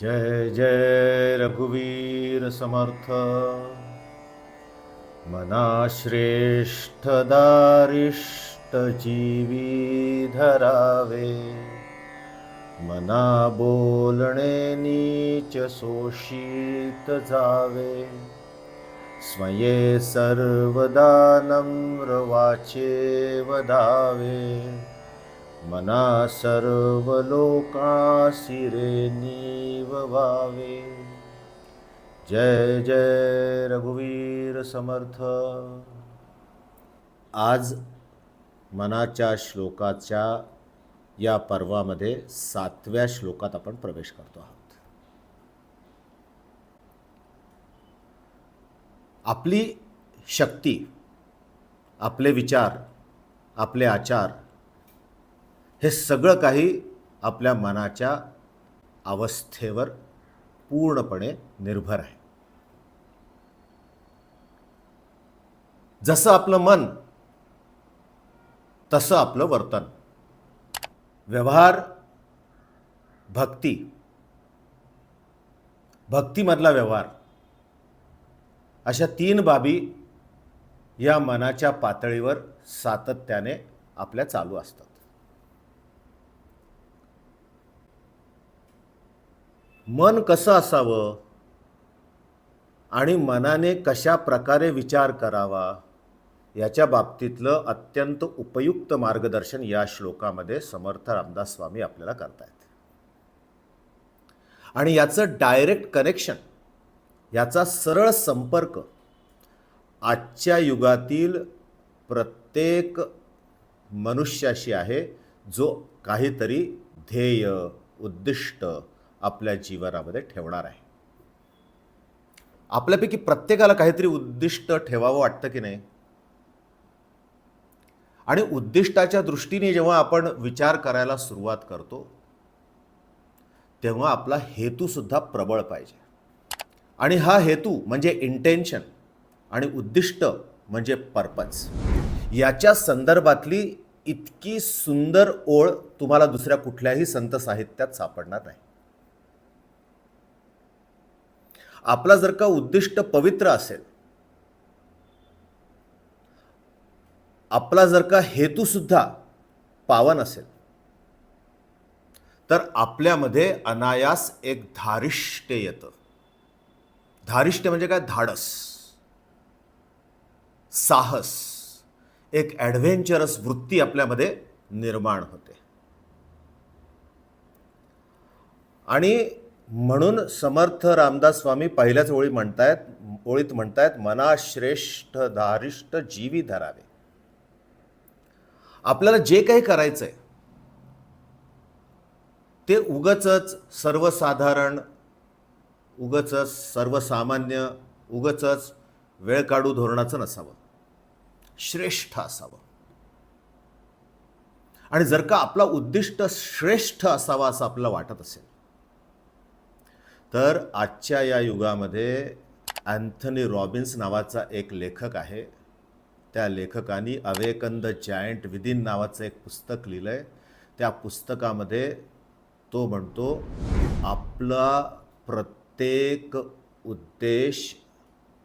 जय जय रघुवीर समर्थ। मनाश्रेष्ठ दारिष्ट जीवी धरावे मना बोलणे नीच शोषित जावे। स्वये सर्वदा नम्र वाचे वदावे मना सर्व लोकासिरे नीववावे जय जय रघुवीर समर्थ। आज मनाच्या श्लोकाच्या या पर्वामध्ये सातव्या श्लोकात आपण प्रवेश करतो आहोत. आपली शक्ती आपले विचार आपले आचार हे सगळं काही आपल्या मनाच्या अवस्थेवर पूर्णपणे निर्भर आहे. जसं आपलं मन तसं आपलं वर्तन. व्यवहार भक्ती भक्तीमधला व्यवहार अशा तीन बाबी या मनाच्या पातळीवर सातत्याने आपल्या चालू असतात. मन कसं असावं? आणि मनाने कशा प्रकारे विचार करावा? याच्या बाबतीतलं अत्यंत उपयुक्त मार्गदर्शन या श्लोकामध्ये समर्थ रामदास स्वामी आपल्याला करतायत. आणि याचं डायरेक्ट कनेक्शन याचा सरळ संपर्क आजच्या युगातील प्रत्येक मनुष्याशी आहे जो काहीतरी ध्येय उद्दिष्ट आपल्या जीवनामध्ये ठेवणार आहे. आपल्यापैकी प्रत्येकाला काहीतरी उद्दिष्ट ठेवावं वाटतं की नाही? आणि उद्दिष्टाच्या दृष्टीने जेव्हा आपण विचार करायला सुरुवात करतो तेव्हा आपला हेतूसुद्धा प्रबळ पाहिजे. आणि हा हेतू म्हणजे इंटेन्शन आणि उद्दिष्ट म्हणजे पर्पज याच्या संदर्भातली इतकी सुंदर ओळ तुम्हाला दुसऱ्या कुठल्याही संत साहित्यात सापडणार नाही. आपला जर का उद्दिष्ट पवित्र असेल आपला जर का हेतूसुद्धा पावन असेल तर आपल्यामध्ये अनायास एक धारिष्ट्य येतं. धारिष्ट्य म्हणजे काय? धाडस साहस एक ॲडव्हेंचरस वृत्ती आपल्यामध्ये निर्माण होते. आणि म्हणून समर्थ रामदास स्वामी पहिल्याच ओळी म्हणतायत ओळीत म्हणतायत मना श्रेष्ठ धारिष्ट जीवी धरावे. आपल्याला जे काही करायचंय ते उगच सर्वसाधारण उगच सर्वसामान्य उगच वेळ काढू धोरणाचं नसावं. श्रेष्ठ असावं. आणि जर का आपला उद्दिष्ट श्रेष्ठ असावा असं आपल्याला वाटत असेल तर आजच्या या युगामध्ये अँथनी रॉबिन्स नावाचा एक लेखक आहे. त्या लेखकाने अवेकन द जायंट विदिन नावाचं एक पुस्तक लिहिलं आहे त्या पुस्तकामध्ये तो म्हणतो आपला प्रत्येक उद्देश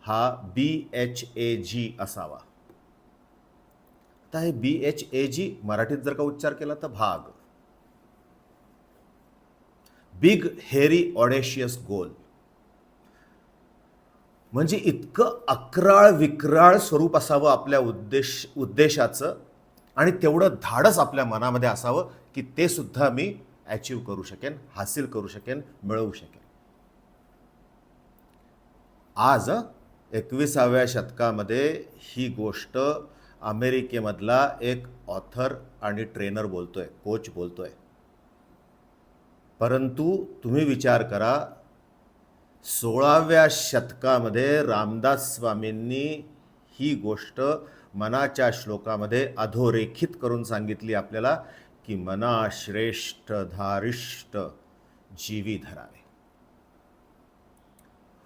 हा बी एच ए जी असावा. आता हे बी एच ए जी मराठीत जर का उच्चार केला तर भाग. बिग हेरी ऑडेशियस गोल म्हणजे इतकं अकराळ विक्राळ स्वरूप असावं आपल्या उद्देश उद्देशाचं आणि तेवढं धाडस आपल्या मनामध्ये असावं की ते सुद्धा मी अचीव करू शकेन हासिल करू शकेन मिळवू शकेन. आज एकविसाव्या शतकामध्ये ही गोष्ट अमेरिकेमधला एक ऑथर आणि ट्रेनर बोलतोय कोच बोलतोय. परंतु तुम्ही विचार करा सोळाव्या शतकामध्ये रामदास स्वामींनी ही गोष्ट मनाच्या श्लोकामध्ये अधोरेखित करून सांगितली आपल्याला की मना श्रेष्ठ धारिष्ट जीवी धरावे.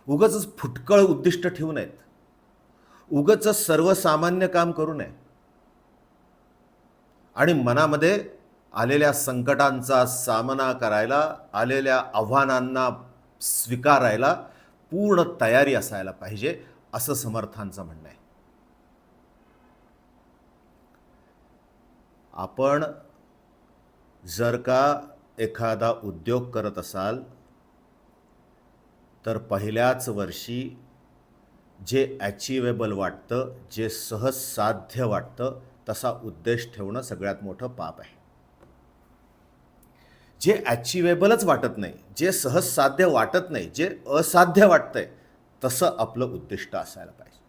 उगच फुटकळ उद्दिष्ट ठेवू नयेत. उगच सर्वसामान्य काम करू नये. आणि मनामध्ये आलेल्या संकटांचा सामना करायला आलेल्या आव्हानांना स्वीकारायला पूर्ण तयारी असायला पाहिजे असं समर्थांचं म्हणणं आहे. आपण जर का एखादा उद्योग करत असाल तर पहिल्याच वर्षी जे ॲचिवेबल वाटतं जे सहज साध्य वाटतं तसा उद्देश ठेवणं सगळ्यात मोठं पाप आहे. जे ॲचिवेबलच वाटत नाही जे सहज साध्य वाटत नाही जे असाध्य वाटतंय तसं आपलं उद्दिष्ट असायला पाहिजे.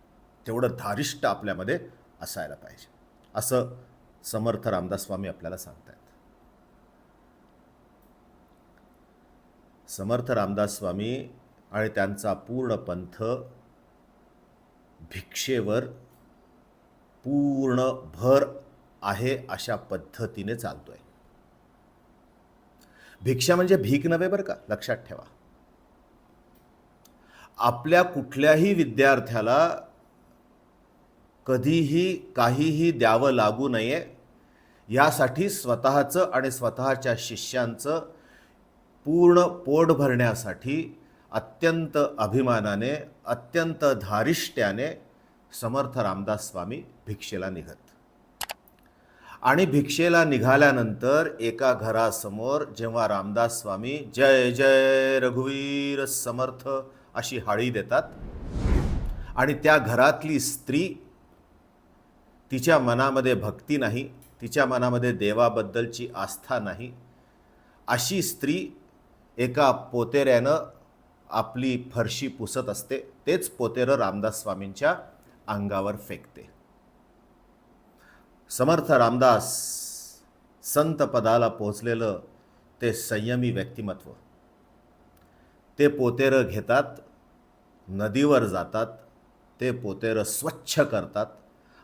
तेवढं धारिष्ट आपल्यामध्ये असायला पाहिजे. असं समर्थ रामदास स्वामी आपल्याला सांगतायत. समर्थ रामदास स्वामी आणि त्यांचा पूर्ण पंथ भिक्षेवर पूर्ण भर आहे अशा पद्धतीने चालतोय. भिक्षा म्हणजे भीक नव्हे बरं का? लक्षात ठेवा. आपल्या कुठल्याही विद्यार्थ्याला कधीही काहीही द्यावं लागू नये यासाठी स्वतःचं आणि स्वतःच्या शिष्यांचं पूर्ण पोट भरण्यासाठी अत्यंत अभिमानाने अत्यंत धारिष्ट्याने समर्थ रामदास स्वामी भिक्षेला निघत. आणि भिक्षेला निघाल्यानंतर एका घरासमोर जेव्हा रामदास स्वामी जय जय रघुवीर समर्थ अशी हाळी देतात. आणि त्या घरातली स्त्री तिच्या मनामध्ये भक्ती नाही तिच्या मनामध्ये देवाबद्दलची आस्था नाही. अशी स्त्री एका पोतेऱ्यानं आपली फरशी पुसत असते. तेच पोतेरं रामदास स्वामींच्या अंगावर फेकते. समर्थ रामदास संत पदाला पोचलेलं ते संयमी व्यक्तिमत्व. ते पोतेरं घेतात नदीवर जातात ते पोतेरं स्वच्छ करतात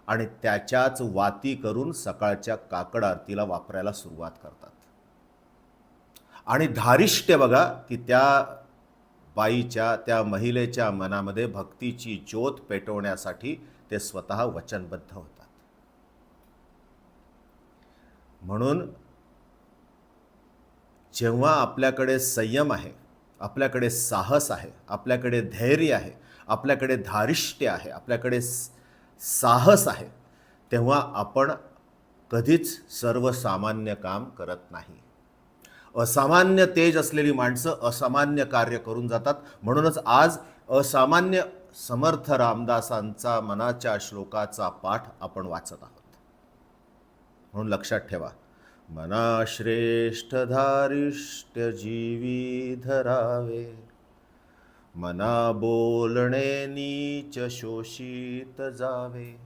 आणि त्याच्याच वाती करून सकाळच्या काकड आरतीला वापरायला सुरुवात करतात. आणि धारिष्ट्य बघा की त्या बाईच्या त्या महिलेच्या मनामध्ये भक्तीची ज्योत पेटवण्यासाठी ते स्वतः वचनबद्ध होते. म्हणून जेव्हा आपल्याकडे संयम आहे आपल्याकडे साहस आहे आपल्याकडे धैर्य आहे आपल्याकडे धारिष्ट्य आहे आपल्याकडे साहस आहे तेव्हा आपण कधीच सर्वसामान्य काम करत नाही. असामान्य तेज असलेली माणसं असामान्य कार्य करून जातात. म्हणूनच आज असामान्य समर्थ रामदासांचा मनाच्या श्लोकाचा पाठ आपण वाचत आहोत. म्हणून लक्षात ठेवा. मना श्रेष्ठ धारिष्ट्य जीवी धरावे. मना बोलणे नीच शोषित जावे.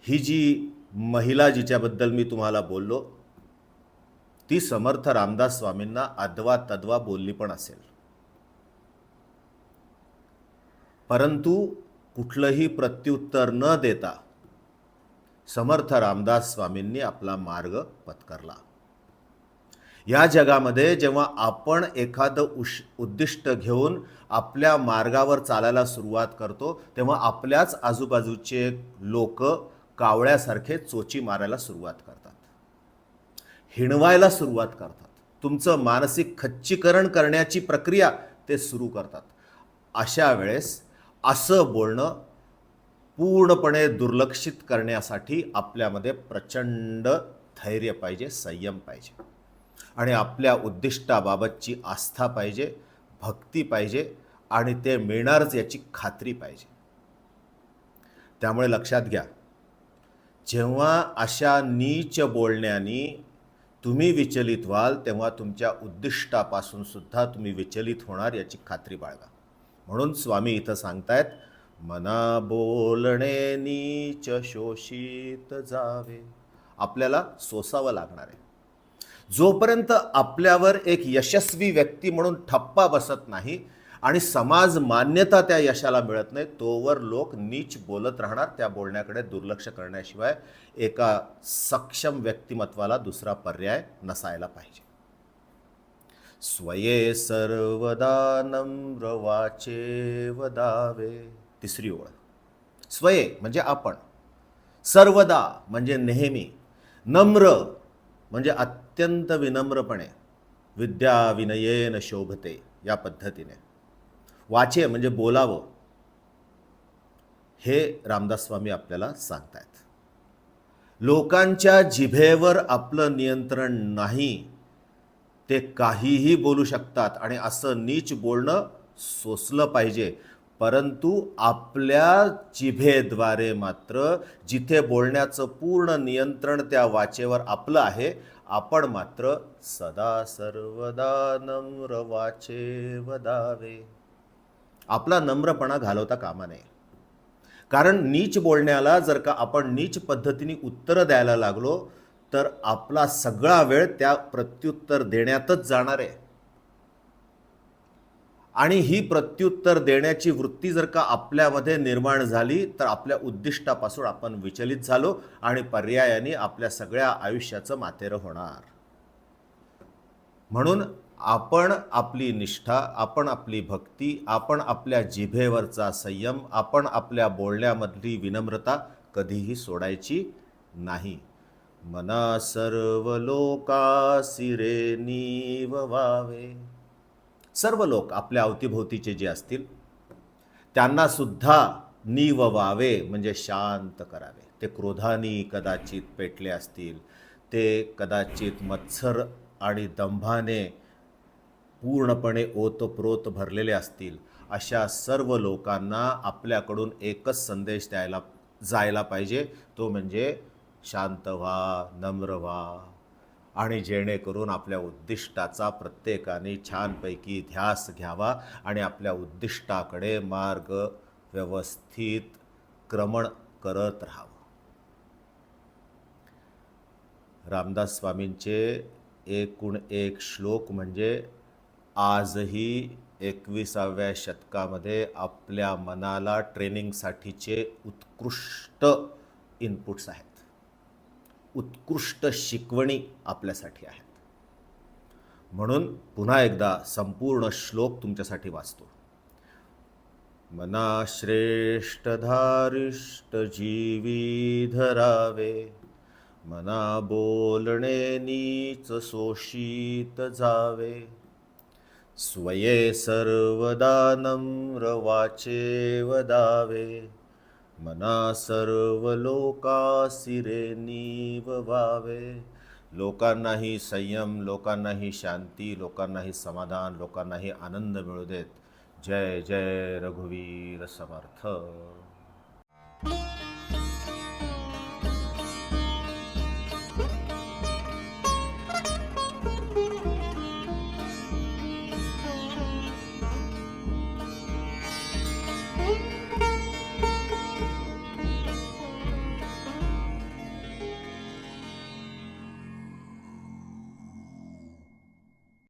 ही जी महिला जिच्याबद्दल मी तुम्हाला बोललो ती समर्थ रामदास स्वामींना अद्वा तद्वा बोलली पण असेल. परंतु कुठलंही प्रत्युत्तर न देता समर्थ रामदास स्वामींनी आपला मार्ग पत्करला. या जगामध्ये जेव्हा आपण एखादं उश उद्दिष्ट घेऊन आपल्या मार्गावर चालायला सुरुवात करतो तेव्हा आपल्याच आजूबाजूचे लोक कावळ्यासारखे चोची मारायला सुरुवात करतात. हिणवायला सुरुवात करतात. तुमचं मानसिक खच्चीकरण करण्याची प्रक्रिया ते सुरू करतात. अशा वेळेस असं बोलणं पूर्णपणे दुर्लक्षित करण्यासाठी आपल्यामध्ये प्रचंड धैर्य पाहिजे संयम पाहिजे. आणि आपल्या उद्दिष्टाबाबतची आस्था पाहिजे भक्ती पाहिजे आणि ते मिळणारच याची खात्री पाहिजे. त्यामुळे लक्षात घ्या जेव्हा अशा नीच बोलण्यानी तुम्ही विचलित व्हाल तेव्हा तुमच्या उद्दिष्टापासून सुद्धा तुम्ही विचलित होणार याची खात्री बाळगा. म्हणून स्वामी इथं सांगतायत मना बोलणे नीच शोषित जावे. आपल्याला सोसावं लागणार आहे. जोपर्यंत आपल्यावर एक यशस्वी व्यक्ती म्हणून ठप्पा बसत नाही आणि समाज मान्यता त्या यशाला मिळत नाही तोवर लोक नीच बोलत राहणार त्या बोलण्याकडे दुर्लक्ष करण्याशिवाय एका सक्षम व्यक्तिमत्वाला दुसरा पर्याय नसायला पाहिजे. स्वये सर्वदा नम्र वाचे वदावे तिसरी ओळ. स्वये म्हणजे आपण. सर्वदा म्हणजे नेहमी. नम्र म्हणजे अत्यंत विनम्रपणे. विद्या विनयेन शोभते या पद्धतीने. वाचे म्हणजे बोलावं. हे रामदास स्वामी आपल्याला सांगतायत. लोकांच्या जिभेवर आपलं नियंत्रण नाही ते काहीही बोलू शकतात आणि असं नीच बोलणं सोसलं पाहिजे. परंतु आपल्या जिभेद्वारे मात्र जिथे बोलण्याचं पूर्ण नियंत्रण त्या वाचेवर आपलं आहे आपण मात्र सदा सर्वदा नम्र वाचे वदावे. आपला नम्रपणा घालवता कामा नये. कारण नीच बोलण्याला जर का आपण नीच पद्धतीने उत्तरं द्यायला लागलो तर आपला सगळा वेळ त्या प्रत्युत्तर देण्यातच जाणार आहे. आणि ही प्रत्युत्तर देण्याची वृत्ती जर का आपल्यामध्ये निर्माण झाली तर आपल्या उद्दिष्टापासून आपण विचलित झालो आणि पर्यायाने आपल्या सगळ्या आयुष्याचं मातेरं होणार. म्हणून आपण आपली निष्ठा आपण आपली भक्ती आपण आपल्या जिभेवरचा संयम आपण आपल्या बोलण्यामधली विनम्रता कधीही सोडायची नाही. मना सर्व लोकासी नीव व्हावे सर्व लोक आपल्या अवतीभोवतीचे जे असतील त्यांनासुद्धा नीव व्हावे म्हणजे शांत करावे. ते क्रोधानी कदाचित पेटले असतील ते कदाचित मत्सर आणि दंभाने पूर्णपणे ओतप्रोत भरलेले असतील अशा सर्व लोकांना आपल्याकडून एकच संदेश द्यायला जायला पाहिजे. तो म्हणजे शांत व्हा नम्र व्हा. आणि जेणेकरून आपल्या उद्दिष्टाचा प्रत्येकाने छानपैकी ध्यास घ्यावा आणि आपल्या उद्दिष्टाकडे मार्ग व्यवस्थित क्रमण करत राहावं. रामदास स्वामींचे एकूण एक श्लोक म्हणजे आजही एकविसाव्या शतकामध्ये आपल्या मनाला ट्रेनिंगसाठीचे उत्कृष्ट इनपुट्स आहेत. उत्कृष्ट शिकवणी आपल्यासाठी आहेत. म्हणून पुन्हा एकदा संपूर्ण श्लोक तुमच्यासाठी वाचतो. मना श्रेष्ठ धारिष्ट जीवी धरावे मना बोलणे नीच शोषित जावे. स्वये सर्वदा नम्र वाचे वदावे मना सर्व लोकासिरे नीव व्हावे लोकांनाही संयम लोकांनाही शांती लोकांनाही समाधान लोकांनाही आनंद मिळू देत. जय जय रघुवीर समर्थ.